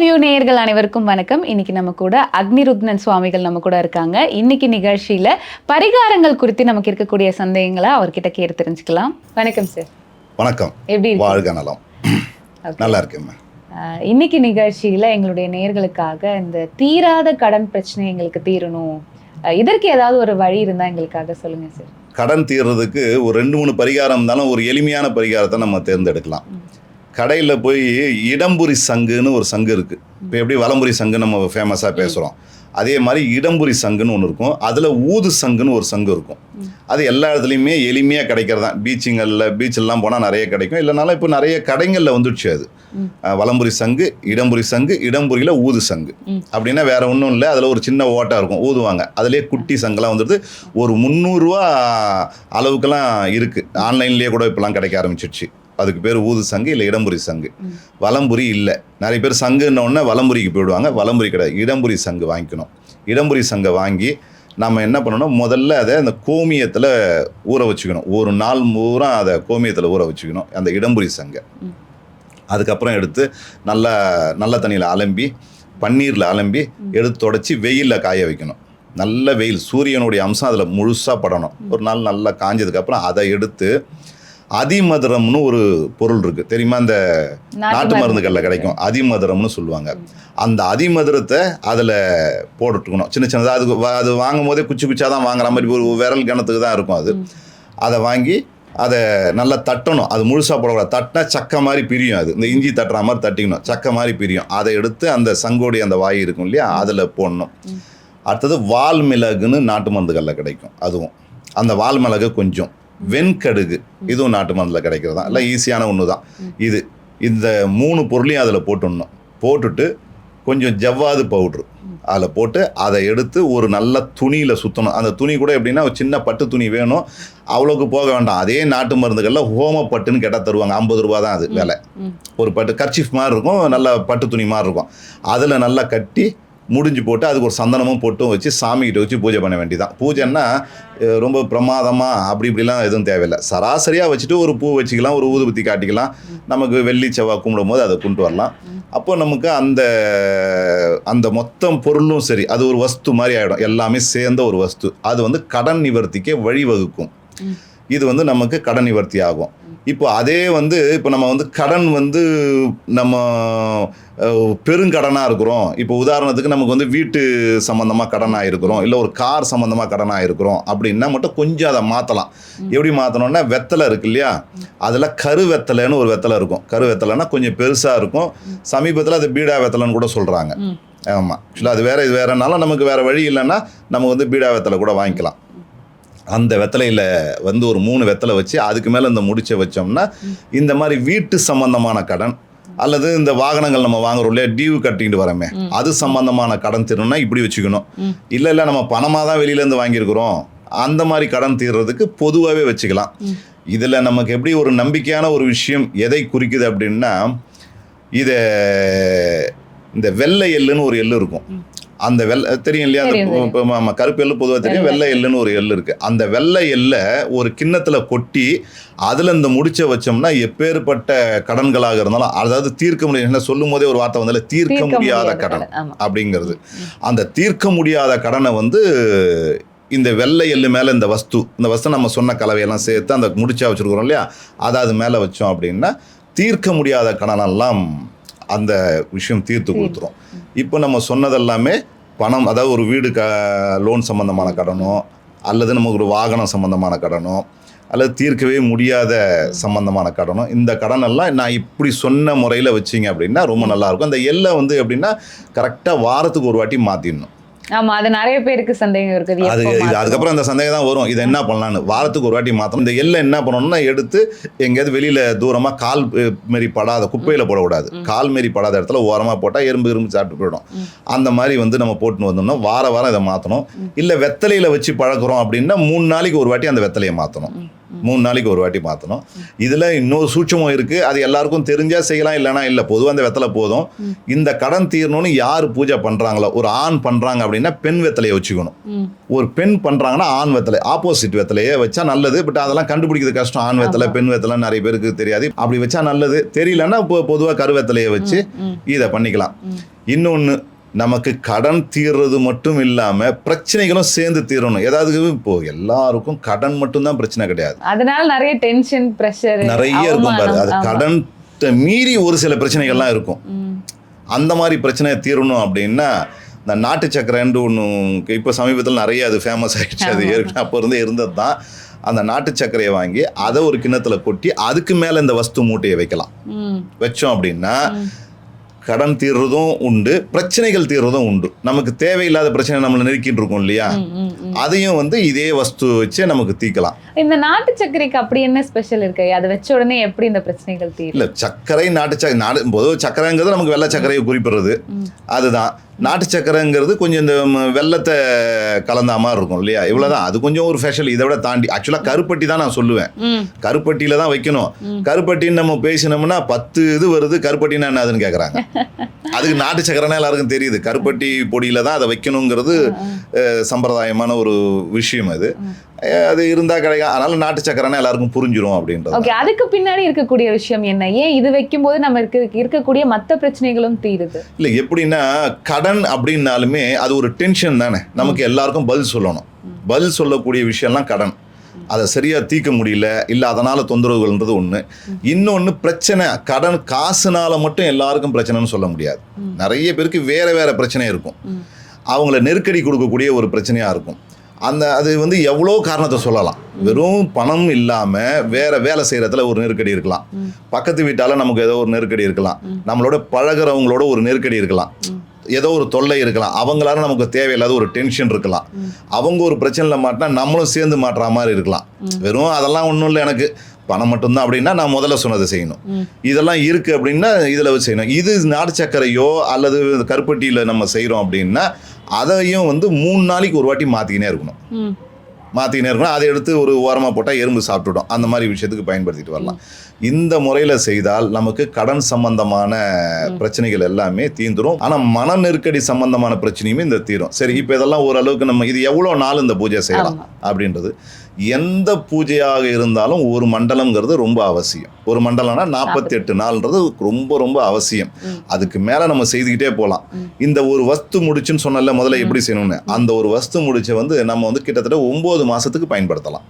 View நேயர்கள் அனைவருக்கும் வணக்கம். இன்னைக்கு நம்ம கூட அக்னிருத்னன் சுவாமிகள் நம்ம கூட இருக்காங்க. இன்னைக்கு நிகழ்ச்சியில பரிகாரங்கள் குறித்து நமக்கு இருக்கக்கூடிய சந்தேகங்களை அவர்கிட்ட கேட்டு தெரிஞ்சுக்கலாம். வணக்கம் சார் வணக்கம். எப்படி? வாழ்க நலம். நல்லா இருக்கேம்மா ஆஹ் இன்னைக்கு நிகழ்ச்சியில எங்களுடைய நேயர்களுக்காக இந்த தீராத கடன் பிரச்சனை எங்களுக்கு தீரணும். இதற்கு ஏதாவது ஒரு வழி இருந்தா எங்களுக்காக சொல்லுங்க சார் கடன் தீர்றதுக்கு ஒரு ரெண்டு மூணு பரிகாரம் இருந்தாலும் ஒரு எளிமையான பரிகாரத்தை நம்ம தேர்ந்தெடுக்கலாம். கடையில் போய் இடம்புரி சங்குன்னு ஒரு சங்கு இருக்குது இப்போ எப்படி வலம்புரி சங்கு நம்ம ஃபேமஸாக பேசுகிறோம் அதே மாதிரி இடம்புரி சங்குன்னு ஒன்று இருக்கும். அதில் ஊது சங்குன்னு ஒரு சங்கு இருக்கும். அது எல்லா இடத்துலையுமே எளிமையாக கிடைக்கிறது தான் பீச்சுங்களில் பீச்செல்லாம் போனால் நிறைய கிடைக்கும். இல்லைனாலும் இப்போ நிறைய கடைங்களில் வந்துடுச்சு அது. வளம்புரி வலம்புரி சங்கு இடம்புரி சங்கு இடம்புரியில் ஊது சங்கு. அப்படின்னா வேற ஒன்றும் இல்லை. அதில் ஒரு சின்ன ஓட்டாக இருக்கும். ஊதுவாங்க. அதுலேயே குட்டி சங்குலாம் வந்துடுது. ஒரு முந்நூறுரூவா அளவுக்கெல்லாம் இருக்குது ஆன்லைன்லேயே கூட இப்போலாம் கிடைக்க ஆரம்பிச்சிடுச்சு அதுக்கு பேர் ஊது சங்கு இல்லை இடம்புரி சங்கு. வலம்புரி இல்லை. நிறைய பேர் சங்குன்ன உடனே வலம்புரிக்கு போயிடுவாங்க. வலம்புரி கிடையாது. இடம்புரி சங்கு வாங்கிக்கணும். இடம்புரி சங்கை வாங்கி நம்ம என்ன பண்ணணும்? முதல்ல அதை அந்த கோமியத்தில் ஊற வச்சுக்கணும். ஒரு நாள் பூரா அதை கோமியத்தில் ஊற வச்சுக்கணும். அந்த இடம்புரி சங்கை. அதுக்கப்புறம் எடுத்து நல்லா நல்ல தண்ணியில் அலம்பி பன்னீரில் அலம்பி எடுத்து தொடச்சி வெயிலில் காய வைக்கணும். நல்ல வெயில். சூரியனுடைய அம்சம் அதில் முழுசாக படணும். ஒரு நாள் நல்லா காஞ்சதுக்கப்புறம் அதை எடுத்து அதிமதுரம்னு ஒரு பொருள் இருக்குது தெரியுமா? அந்த நாட்டு மருந்துகளில் கிடைக்கும். அதிமதுரம்னு சொல்லுவாங்க. அந்த அதிமதுரத்தை அதில் போட்டுட்டுக்கணும் சின்ன சின்னதாக அதுக்கு அது வாங்கும் போதே குச்சி குச்சியாக தான் வாங்குற மாதிரி ஒரு விரல் கணத்துக்கு தான் இருக்கும் அது. அதை வாங்கி அதை நல்லா தட்டணும். அது முழுசாக போடக்கூடாது. தட்டினா சக்கை மாதிரி பிரியும் அது. இந்த இஞ்சி தட்டுற மாதிரி தட்டிக்கணும். சக்கை மாதிரி பிரியும். அதை எடுத்து அந்த சங்கோடி அந்த வாய் இருக்கும் இல்லையா? அதில் போடணும். அடுத்தது வால் மிளகுன்னு நாட்டு மருந்துகளில் கிடைக்கும். அதுவும். அந்த வால் மிளகு கொஞ்சம். வெண்கடுகு. இதுவும் நாட்டு மருந்தில் கிடைக்கிறது? தான் எல்லாம் ஈஸியான ஒன்று தான். இது இந்த மூணு பொருளையும் அதில் போட்டுடணும். போட்டுட்டு கொஞ்சம் ஜவ்வாது பவுட்ரு அதில் போட்டு அதை எடுத்து ஒரு நல்ல துணியில் சுற்றணும் அந்த துணி கூட எப்படின்னா ஒரு சின்ன பட்டு துணி வேணும். அவ்வளோக்கு போக வேண்டாம். அதே நாட்டு மருந்துகளில் ஹோம பட்டுன்னு கேட்டால் தருவாங்க. ஐம்பது ரூபா தான் அது விலை. ஒரு பட்டு கர்ச்சிஃப் மாதிரி இருக்கும் நல்ல பட்டு துணி மாதிரி இருக்கும். அதில் நல்லா கட்டி முடிஞ்சு போட்டு அதுக்கு ஒரு சந்தனமும் பொட்டும் வச்சு சாமிகிட்ட வச்சு பூஜை பண்ண வேண்டியதான் பூஜைன்னா ரொம்ப பிரமாதமாக அப்படி இப்படிலாம் எதுவும் தேவையில்லை. சராசரியாக வச்சுட்டு ஒரு பூ வச்சுக்கலாம் ஒரு ஊதுபத்தி காட்டிக்கலாம். நமக்கு வெள்ளி செவ்வாய் கும்பிடும் போது அதை கொண்டு வரலாம். அப்போ நமக்கு அந்த அந்த மொத்தம் பொருளும் சரி அது ஒரு வஸ்து மாதிரி ஆகிடும் எல்லாமே சேர்ந்த ஒரு வஸ்து. அது வந்து கடன் நிவர்த்திக்கே வழிவகுக்கும். இது வந்து நமக்கு கடன் நிவர்த்தி ஆகும். இப்போ அதே வந்து இப்போ நம்ம வந்து கடன் வந்து நம்ம பெருங்கடனாக இருக்கிறோம் இப்போ உதாரணத்துக்கு நமக்கு வந்து வீட்டு சம்மந்தமாக கடனாக இருக்கிறோம் இல்லை ஒரு கார் சம்மந்தமாக கடனாக இருக்கிறோம் அப்படின்னா மட்டும் கொஞ்சம் அதை மாற்றலாம் எப்படி மாற்றணும்னா வெத்தலை இருக்கு இல்லையா அதில் கரு வெத்தலைன்னு ஒரு வெத்தலை இருக்கும் கரு வெத்தலைன்னா கொஞ்சம் பெருசாக இருக்கும் சமீபத்தில் அது பீடா வெத்தலைன்னு கூட சொல்கிறாங்க. ஆமாம் ஆக்சுவலாக அது வேறு இது வேறனாலும் நமக்கு வேறு வழி இல்லைன்னா நம்ம வந்து பீடா வெத்தலை கூட வாங்கிக்கலாம் அந்த வெத்தலையில் வந்து ஒரு மூணு வெத்தலை வச்சு அதுக்கு மேலே இந்த முடிச்ச வச்சோம்னா இந்த மாதிரி வீட்டு சம்பந்தமான கடன் அல்லது இந்த வாகனங்கள் நம்ம வாங்குறோம் இல்லையா டியூ கட்டிட்டு வரமே. அது சம்பந்தமான கடன் தீரணும்னா இப்படி வச்சுக்கணும். இல்லை இல்லை நம்ம பணமாக தான் வெளியிலேருந்து வாங்கியிருக்கிறோம் அந்த மாதிரி கடன் தீர்றதுக்கு பொதுவாகவே வச்சுக்கலாம். இதில் நமக்கு எப்படி ஒரு நம்பிக்கையான ஒரு விஷயம் எதை குறிக்குது அப்படின்னா இதை இந்த வெள்ளை எள்ளுன்னு ஒரு எள்ளு இருக்கும். அந்த வெள்ளை தெரியும் இல்லையா? அந்த ஆமாம் கருப்பு எள்ளு பொதுவாக தெரியும். வெள்ளை. எள்ளுன்னு ஒரு எள்ளு இருக்குது அந்த வெள்ளை எள்ளை ஒரு கிண்ணத்தில் கொட்டி அதில் இந்த முடிச்ச வச்சோம்னா எப்பேற்பட்ட கடன்களாக இருந்தாலும் அதாவது தீர்க்க முடியும் என்ன சொல்லும் போதே ஒரு வார்த்தை வந்தால தீர்க்க முடியாத கடன் அப்படிங்கிறது. அந்த தீர்க்க முடியாத கடனை வந்து இந்த வெள்ளை எள்ளு மேலே இந்த வஸ்து இந்த வஸ்து நம்ம சொன்ன கலவையெல்லாம் சேர்த்து அந்த முடிச்சா வச்சுருக்குறோம் இல்லையா? அதை அது மேலே வச்சோம் அப்படின்னா தீர்க்க முடியாத கடனெல்லாம் அந்த விஷயம் தீர்த்து கொடுத்துரும். இப்போ நம்ம சொன்னதெல்லாமே பணம் அதாவது ஒரு வீடு க லோன் சம்மந்தமான கடனோ அல்லது நமக்கு ஒரு வாகனம் சம்மந்தமான கடனோ அல்லது தீர்க்கவே முடியாத சம்பந்தமான கடனோ இந்த கடனெல்லாம் நான் இப்படி சொன்ன முறையில் வச்சிங்க அப்படின்னா ரொம்ப நல்லாயிருக்கும். அந்த எல்லை வந்து எப்படின்னா கரெக்டாக வாரத்துக்கு ஒரு வாட்டி மாற்றிடணும் ஆமா அது நிறைய பேருக்கு சந்தேகம் இருக்குது. அது மாத்தணும்? அதுக்கப்புறம் அந்த சந்தேகம் தான் வரும். இதை என்ன பண்ணலான்னு வாரத்துக்கு ஒரு வாட்டி மாற்றணும் இந்த எல்லை என்ன பண்ணணும்னா எடுத்து எங்கேயாவது வெளியில் தூரமாக கால் மாரி படாத குப்பையில் போடக்கூடாது. கால் மாரி படாத இடத்துல ஓரமாக போட்டால் எறும்பு எறும்பு சாப்பிட்டு போயிடும். அந்த மாதிரி வந்து நம்ம போட்டுன்னு வந்தோம்னா வார வாரம் இதை மாற்றணும் இல்லை வெத்தலையில் வச்சு பழக்கிறோம் அப்படின்னா மூணு நாளைக்கு ஒரு வாட்டி அந்த வெத்தலையை மாற்றணும். மூணு நாளைக்கு ஒரு வாட்டி மாற்றணும் இதில் இன்னொரு சூட்சமும் இருக்குது அது எல்லாருக்கும் தெரிஞ்சால் செய்யலாம் இல்லைனா இல்லை. பொதுவாக அந்த வெத்தலை போதும். இந்த கடன் தீரணும்னு யார் பூஜை பண்ணுறாங்களோ ஒரு ஆண் பண்ணுறாங்க அப்படின்னா பெண் வெத்தலையை வச்சுக்கணும். ஒரு பெண் பண்ணுறாங்கன்னா ஆண் வெத்தலை ஆப்போசிட் வெத்தலையே வச்சா நல்லது. பட் அதெல்லாம் கண்டுபிடிக்கிறது கஷ்டம். ஆண் வெத்தலை பெண் வெத்தலை நிறைய பேருக்கு தெரியாது. அப்படி வச்சா நல்லது. தெரியலன்னா இப்போ பொதுவாக கருவெத்தலையை வச்சு இதை பண்ணிக்கலாம். இன்னொன்று நமக்கு கடன் தீர்றது மட்டும் இல்லாமல் பிரச்சனைகளும் சேர்ந்து தீரணும். ஏதாவது இப்போ எல்லாருக்கும் கடன் மட்டும்தான் பிரச்சனை கிடையாது. அதனால நிறைய டென்ஷன் பிரஷர் நிறைய இருக்கும் பாரு. அது கடன் மீறி ஒரு சில பிரச்சனைகள்லாம் இருக்கும். அந்த மாதிரி பிரச்சனையை தீரணும் அப்படின்னா இந்த நாட்டு சக்கரைன்னு ஒன்று இப்போ சமீபத்தில் நிறைய அது ஃபேமஸ் ஆயிடுச்சு. அது ஏற்கனவே அப்போ இருந்தே இருந்தது தான் அந்த நாட்டு சர்க்கரையை வாங்கி அதை ஒரு கிண்ணத்தில் கொட்டி அதுக்கு மேலே இந்த வஸ்து மூட்டையை வைக்கலாம். வச்சோம் அப்படின்னா கடன் தீர்றதும் உண்டு பிரச்சனைகள் தீர்றதும் உண்டு. நமக்கு தேவையில்லாத பிரச்சனை நம்மளை நெருக்கிட்டு இருக்கோம் இல்லையா? அதையும் வந்து இதே வஸ்து வச்சே நமக்கு தீக்கலாம். இந்த நாட்டு சர்க்கரைக்கு அப்படி என்ன ஸ்பெஷல் இருக்கு? அதை வச்ச உடனே எப்படி இந்த பிரச்சனைகள் தீரும்? இல்ல சர்க்கரை நாட்டு சக்கரை நாடு பொதுவாக சர்க்கரைங்கிறது நமக்கு வெள்ளை சர்க்கரையை குறிப்பிடுறது. அதுதான். நாட்டு சர்க்கரைங்கிறது கொஞ்சம் இந்த வெள்ளத்தை கலந்த மாதிரி இருக்கும் இல்லையா? இவ்வளவுதான். அது கொஞ்சம் ஒரு ஸ்பெஷல் இதை விட தாண்டி ஆக்சுவலாக கருப்பட்டி தான் நான் சொல்லுவேன். கருப்பட்டியில தான் வைக்கணும். கருப்பட்டின்னு நம்ம பேசினோம்னா பத்து இது வருது கருப்பட்டின்னா என்னதுன்னு கேட்குறாங்க அதுக்கு நாட்டு சக்கரைனா எல்லாருக்கும் தெரியுது. கருப்பட்டி பொடியில தான் அதை வைக்கணுங்கிறது சம்பிரதாயமான ஒரு விஷயம் அது. அது இருந்தால் கிடைக்கும் அதனால நாட்டு சக்கரைனா எல்லாருக்கும் புரிஞ்சிரும் அப்படின்றது. ஓகே அதுக்கு பின்னாடி இருக்கக்கூடிய விஷயம் என்ன? ஏன் இது வைக்கும்போது நம்ம இருக்க இருக்கக்கூடிய மத்த பிரச்சனைகளும் தீருது? இல்லை எப்படின்னா கடன் அப்படின்னாலுமே அது ஒரு டென்ஷன் தானே? நமக்கு எல்லாருக்கும் பதில் சொல்லணும். பதில் சொல்லக்கூடிய விஷயம்லாம் கடன். அதை சரியாக தீர்க்க முடியல இல்லை அதனால் தொந்தரவுகள்ன்றது ஒன்று இன்னொன்று பிரச்சனை கடன் காசுனால மட்டும் எல்லாருக்கும் பிரச்சனைன்னு சொல்ல முடியாது. நிறைய பேருக்கு வேற வேற பிரச்சனை இருக்கும். அவங்கள நெருக்கடி கொடுக்கக்கூடிய ஒரு பிரச்சனையாக இருக்கும். அந்த அது வந்து எவ்வளோ காரணத்தை சொல்லலாம். வெறும் பணம் இல்லாமல் வேற வேலை செய்கிறதுல ஒரு நெருக்கடி இருக்கலாம். பக்கத்து வீட்டால் நமக்கு ஏதோ ஒரு நெருக்கடி இருக்கலாம். நம்மளோட பழகுறவங்களோட ஒரு நெருக்கடி இருக்கலாம். ஏதோ ஒரு தொல்லை இருக்கலாம். அவங்களால நமக்கு தேவையில்லாத ஒரு டென்ஷன் இருக்கலாம். அவங்க ஒரு பிரச்சனையில் மாட்டினா நம்மளும் சேர்ந்து மாட்டுற மாதிரி இருக்கலாம். வெறும் அதெல்லாம் ஒன்றும் இல்லை எனக்கு. பணம் மட்டும்தான் அப்படின்னா நான் முதல்ல சொன்னதை செய்யணும். இதெல்லாம் இருக்குது அப்படின்னா இதில் வச்சு செய்யணும். இது நாடு சர்க்கரையோ அல்லது கருப்பட்டியில் நம்ம செய்கிறோம் அப்படின்னா அதையும் வந்து மூணு நாளைக்கு ஒரு வாட்டி மாற்றிக்கினே இருக்கணும். மாற்றிக்கினே இருக்கணும். அதை எடுத்து ஒரு ஓரமாக போட்டால் எறும்பு சாப்பிட்டுடும். அந்த மாதிரி விஷயத்துக்கு பயன்படுத்திட்டு வரலாம். இந்த முறையில் செய்தால் நமக்கு கடன் சம்பந்தமான பிரச்சனைகள் எல்லாமே தீந்துரும். ஆனால் மன நெருக்கடி சம்பந்தமான பிரச்சனையுமே இந்த தீரும். சரி இப்போ இதெல்லாம் ஓரளவுக்கு நம்ம இது எவ்வளோ நாள் இந்த பூஜை செய்யலாம் அப்படின்றது. எந்த பூஜையாக இருந்தாலும் ஒரு மண்டலம்ங்கிறது ரொம்ப அவசியம். ஒரு மண்டலம்னா நாற்பத்தி எட்டு நாள்ன்றது ரொம்ப ரொம்ப அவசியம். அதுக்கு மேலே நம்ம செய்துக்கிட்டே போகலாம். இந்த ஒரு வஸ்து முடிச்சுன்னு சொன்னல முதல்ல எப்படி செய்யணும்னு? அந்த ஒரு வஸ்து முடிச்சை வந்து நம்ம வந்து கிட்டத்தட்ட ஒம்பது மாசத்துக்கு பயன்படுத்தலாம்.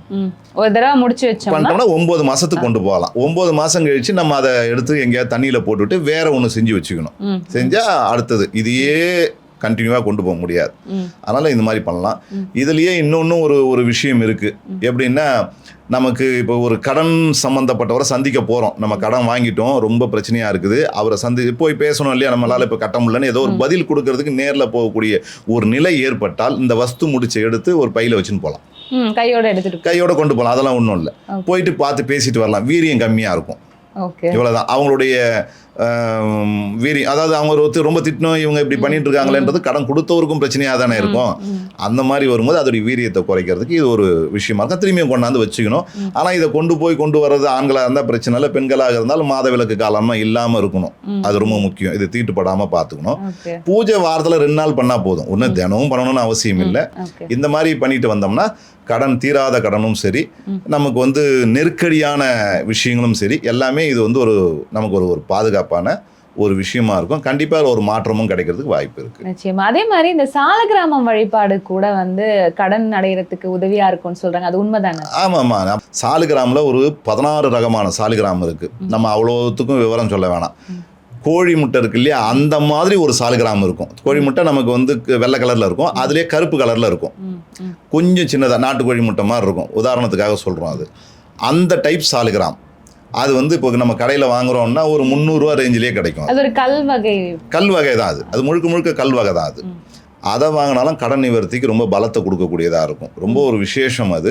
ஒரு தடவை முடிச்சு வச்சோம்னா? ஒம்பது மாசத்துக்கு கொண்டு போகலாம். ஒம்பது மாசம் கழிச்சு நம்ம அதை எடுத்து எங்கேயாவது தண்ணியில் போட்டுவிட்டு வேற ஒன்று செஞ்சு வச்சுக்கணும். ம். செஞ்சா அடுத்தது. இதையே கண்டினியூவாக கொண்டு போக முடியாது. அதனால் இந்த மாதிரி பண்ணலாம். இதுலேயே இன்னொன்றும் ஒரு ஒரு விஷயம் இருக்குது எப்படின்னா நமக்கு இப்போ ஒரு கடன் சம்மந்தப்பட்டவரை சந்திக்க போகிறோம் நம்ம கடன் வாங்கிட்டோம். ரொம்ப பிரச்சனையாக இருக்குது. அவரை சந்தி போய் பேசணும் இல்லையா? நம்மளால் இப்போ கட்ட முடியலன்னு ஏதோ ஒரு பதில் கொடுக்கறதுக்கு நேரில் போகக்கூடிய ஒரு நிலை ஏற்பட்டால் இந்த வஸ்து முடிச்சை எடுத்து ஒரு பையில் வச்சுன்னு போகலாம். கையோட எடுத்துட்டு கையோட கொண்டு போகலாம் அதெல்லாம் ஒன்றும் இல்லை. போயிட்டு பார்த்து பேசிட்டு வரலாம். வீரியம் கம்மியாக இருக்கும். ஓகே இவ்வளவுதான். அவங்களுடைய ஆம், வீரி அதாவது அவங்க ஒருத்தர் ரொம்ப திட்டணும் இவங்க இப்படி பண்ணிட்டு இருக்காங்களேன்றது கடன் கொடுத்தவருக்கும் பிரச்சனையாக தானே இருக்கும். அந்த மாதிரி வரும்போது அதோடைய வீரியத்தை குறைக்கிறதுக்கு இது ஒரு விஷயமா இருக்கும். திரும்பியும் கொண்டாந்து வச்சுக்கணும். ஆனால் இதை கொண்டு போய் கொண்டு வர்றது ஆண்களாக இருந்தால் பிரச்சனை இல்லை பெண்களாக இருந்தாலும் மாத விளக்கு காலமா இல்லாமல் இருக்கணும். அது ரொம்ப முக்கியம். இது தீட்டுப்படாமல் பார்த்துக்கணும் பூஜை வாரத்தில் ரெண்டு நாள் பண்ணால் போதும். ஒன்றும் தினமும் பண்ணணும்னு அவசியம் இல்லை. இந்த மாதிரி பண்ணிட்டு வந்தோம்னா கடன் தீராத கடனும் சரி. நமக்கு வந்து நெருக்கடியான விஷயங்களும் சரி. எல்லாமே இது வந்து ஒரு நமக்கு ஒரு ஒரு பாதுகாப்பான ஒரு விஷயமா இருக்கும். கண்டிப்பாக ஒரு மாற்றமும் கிடைக்கிறதுக்கு வாய்ப்பு இருக்கு. நிச்சயமா. அதே மாதிரி இந்த சாலகிராமம் வழிபாடு கூட வந்து கடன் அடையிறதுக்கு உதவியா இருக்கும்னு சொல்றாங்க. அது உண்மைதானே? ஆமாம்மா நான் சாலிகிராமில் ஒரு பதினாறு ரகமான சாலிகிராம் இருக்கு. நம்ம அவ்வளோத்துக்கும் விவரம் சொல்ல வேணாம். கோழி முட்டை இருக்கு இல்லையா? அந்த மாதிரி ஒரு சாலிகிராம் இருக்கும். கோழி முட்டை நமக்கு வந்து வெள்ளை கலரில் இருக்கும். அதுலேயே கருப்பு கலரில் இருக்கும். கொஞ்சம் சின்னதாக நாட்டுக்கோழி முட்டை மாதிரி இருக்கும். உதாரணத்துக்காக சொல்கிறோம் அது. அந்த டைப் சாலிகிராம் அது வந்து இப்போ நம்ம கடையில் வாங்குறோம்னா ஒரு முந்நூறுரூவா ரேஞ்சிலே கிடைக்கும் அது. ஒரு கல் வகை. கல் வகை தான் அது. அது முழுக்க முழுக்க கல் வகை தான் அது. அதை வாங்கினாலும் கடன் நிவர்த்திக்கு ரொம்ப பலத்தை கொடுக்கக்கூடியதாக இருக்கும். ரொம்ப ஒரு விசேஷம் அது.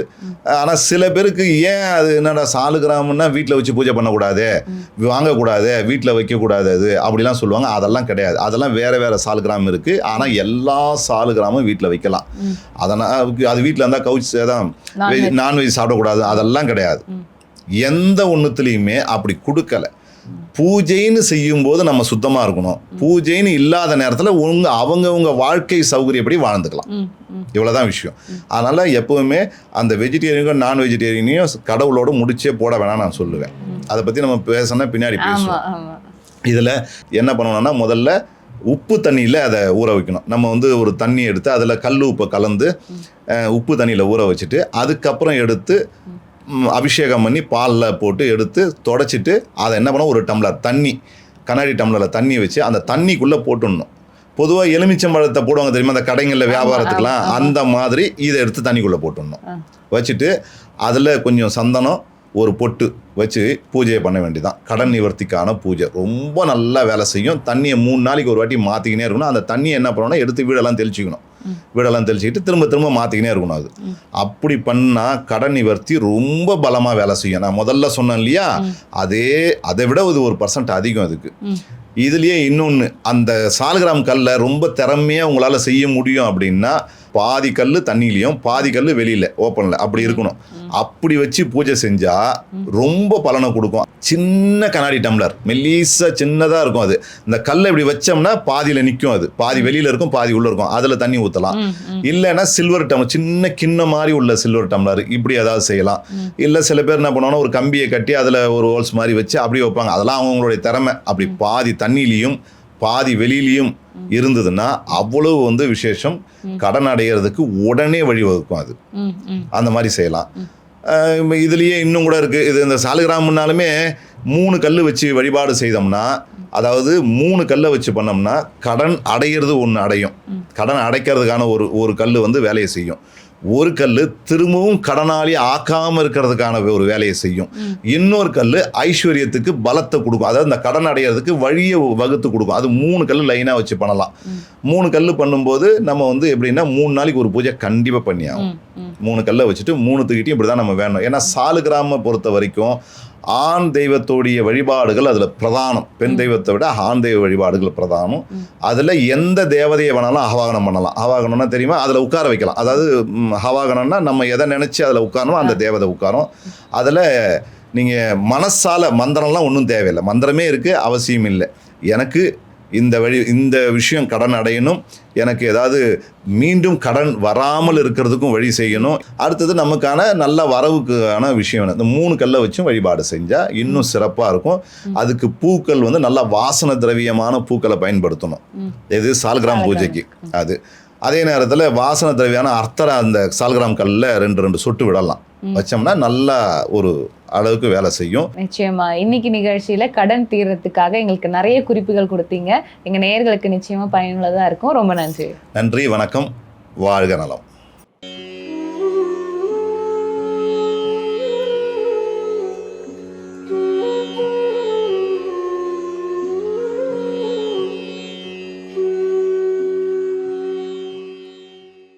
ஆனால் சில பேருக்கு ஏன் அது என்னடா சாலு கிராமம்னா வீட்டில் வச்சு பூஜை பண்ணக்கூடாது? வாங்கக்கூடாது? வீட்டில் வைக்கக்கூடாது அது அப்படிலாம் சொல்லுவாங்க. அதெல்லாம் கிடையாது. அதெல்லாம் வேறு வேறு சாலு கிராமம் இருக்குது ஆனால் எல்லா சாலு கிராமும் வீட்டில் வைக்கலாம். அதனால் அது வீட்டில் இருந்தால் கவுச் தான். நான்வெஜ் சாப்பிடக்கூடாது. அதெல்லாம் கிடையாது. எந்த ஒன்றுத்துலேயுமே அப்படி கொடுக்கல. பூஜைன்னு செய்யும்போது நம்ம சுத்தமாக இருக்கணும். பூஜைன்னு இல்லாத நேரத்தில் உங்க அவங்கவங்க வாழ்க்கை சௌகரியப்படி வாழ்ந்துக்கலாம். இவ்வளோதான் விஷயம். அதனால் எப்போவுமே அந்த வெஜிடேரியனுக்கும் நான் வெஜிடேரியனையும் கடவுளோட முடிச்சே போட வேணாம் நான் சொல்லுவேன். அதை பற்றி நம்ம பேசினா பின்னாடி பேசுவோம். இதில் என்ன பண்ணணும்னா முதல்ல உப்பு தண்ணியில் அதை ஊற வைக்கணும். நம்ம வந்து ஒரு தண்ணி எடுத்து அதில் கல் உப்பை கலந்து உப்பு தண்ணியில் ஊற வச்சுட்டு அதுக்கப்புறம் எடுத்து அபிஷேகம் பண்ணி பாலில் போட்டு எடுத்து தொடச்சிட்டு அதை என்ன பண்ணணும் ஒரு டம்ளர் தண்ணி கண்ணாடி டம்ளரில் தண்ணி வச்சு அந்த தண்ணிக்குள்ளே போட்டுடணும். பொதுவாக எலுமிச்சம்பழத்தை போடுவாங்க தெரியுமா? அந்த கடைங்களில் வியாபாரத்துக்குலாம். அந்த மாதிரி இதை எடுத்து தண்ணிக்குள்ளே போட்டுடணும். வச்சுட்டு அதில் கொஞ்சம் சந்தனம் ஒரு பொட்டு வச்சு பூஜையை பண்ண வேண்டியதான் கடன் நிவர்த்திக்கான பூஜை. ரொம்ப நல்லா வேலை செய்யும். தண்ணியை மூணு நாளைக்கு ஒரு வாட்டி மாற்றிக்கினே இருக்கணும். அந்த தண்ணியை என்ன பண்ணணும்னா எடுத்து வீடெல்லாம் தெளிச்சிக்கணும். வீடெல்லாம் தெளிச்சுக்கிட்டு திரும்ப திரும்ப மாற்றிக்கினே இருக்கணும் அது. அப்படி பண்ணால் கடன் நிவர்த்தி ரொம்ப பலமாக வேலை செய்யும். நான் முதல்ல சொன்னேன் இல்லையா? அதே அதை விட இது ஒரு பர்சன்ட் அதிகம் அதுக்கு. இதுலேயே இன்னொன்று அந்த சால்கிராம் கல்லை ரொம்ப திறமையாக உங்களால் செய்ய முடியும் அப்படின்னா பாதி கல் தண்ணியிலையும் பாதி கல் வெளியில் ஓப்பனில் அப்படி இருக்கணும். அப்படி வச்சு பூஜை செஞ்சால் ரொம்ப பலனை கொடுக்கும். சின்ன கண்ணாடி டம்ளர். மெல்லிசா சின்னதாக இருக்கும் அது. இந்த கல்லை இப்படி வச்சோம்னா பாதியில் நிற்கும் அது. பாதி வெளியில் இருக்கும் பாதி உள்ளே இருக்கும். அதில் தண்ணி ஊற்றலாம். இல்லைன்னா சில்வர் டம்ளர் சின்ன கிண்ண மாதிரி உள்ள சில்வர் டம்ளர். இப்படி ஏதாவது செய்யலாம். இல்லை சில பேர் என்ன பண்ணுவாங்கன்னா ஒரு கம்பியை கட்டி அதில் ஒரு ஹோல்ஸ் மாதிரி வச்சு அப்படியே வைப்பாங்க. அதெல்லாம் அவங்களுடைய திறமை. அப்படி பாதி தண்ணியிலையும் பாதி வெளியிலையும் இருந்ததுன்னா அவ்வளவு வந்து விசேஷம் கடன் அடையிறதுக்கு உடனே வழிவகுக்கும் அது. அந்த மாதிரி செய்யலாம். இதுலயே இன்னும் கூட இருக்கு. இது இந்த சாலிகிராமனாலுமே மூணு கல் வச்சு வழிபாடு செய்தோம்னா அதாவது மூணு கல்லை வச்சு பண்ணோம்னா கடன் அடையிறது ஒன்று அடையும். கடன் அடைக்கிறதுக்கான ஒரு ஒரு கல் வந்து வேலையை செய்யும். ஒரு கல் திரும்பவும் கடனாளி ஆக்காம இருக்கிறதுக்கான ஒரு வேலையை செய்யும். இன்னொரு கல் ஐஸ்வர்யத்துக்கு பலத்தை கொடுக்கும். அதாவது இந்த கடன் அடையிறதுக்கு வழியை வகுத்து கொடுக்கும். அது மூணு கல் லைனாக வச்சு பண்ணலாம். மூணு கல் பண்ணும்போது நம்ம வந்து எப்படின்னா மூணு நாளைக்கு ஒரு பூஜை கண்டிப்பாக பண்ணி ஆகும் ம், ம். மூணு கல்லை வச்சுட்டு மூணு தூக்கிட்டையும் இப்படி தான் நம்ம வேணும். ஏன்னா சாலு கிராம பொறுத்த வரைக்கும் ஆண் தெய்வத்தோடைய வழிபாடுகள் அதில் பிரதானம். பெண் தெய்வத்தை விட ஆண் தெய்வ வழிபாடுகள் பிரதானம். அதில் எந்த தேவதையை வேணாலும் ஆவாகனம் பண்ணலாம். ஆவாகனம்னா தெரியுமா? அதில் உட்கார வைக்கலாம். அதாவது ம், ஆவாகனம்னா நம்ம எதை நினச்சி அதில் உட்காரணும் அந்த தேவதை உட்காரும். அதில் நீங்கள் மனசால மந்திரம்லாம் ஒன்றும் தேவையில்லை. மந்திரமே இருக்குது அவசியம் இல்லை எனக்கு இந்த வழி இந்த விஷயம் கடன் அடையணும். எனக்கு ஏதாவது மீண்டும் கடன் வராமல் இருக்கிறதுக்கும் வழி செய்யணும். அடுத்தது நமக்கான நல்ல வரவுக்கான விஷயம். இந்த மூணு கல்லை வச்சும் வழிபாடு செஞ்சால் இன்னும் சிறப்பாக இருக்கும். அதுக்கு பூக்கள் வந்து நல்ல வாசன திரவியமான பூக்களை பயன்படுத்தணும். இது சால்கிராம். பூஜைக்கு. அது. அதே நேரத்தில் வாசன திரவியான அர்த்தரை அந்த சால்கிராம் கல்லில் ரெண்டு ரெண்டு சொட்டு விடலாம். வச்சோம்னா நல்லா ஒரு அளவுக்கு வேலை செய்யும். நிச்சயமா. இன்னைக்கு நிகழ்ச்சியில கடன் தீர்றதுக்காக எங்களுக்கு நிறைய குறிப்புகள் கொடுத்தீங்க. எங்க நேயர்களுக்கு நிச்சயமா பயனுள்ளதா இருக்கும். ரொம்ப நன்றி. நன்றி வணக்கம். வாழ்க நலம்.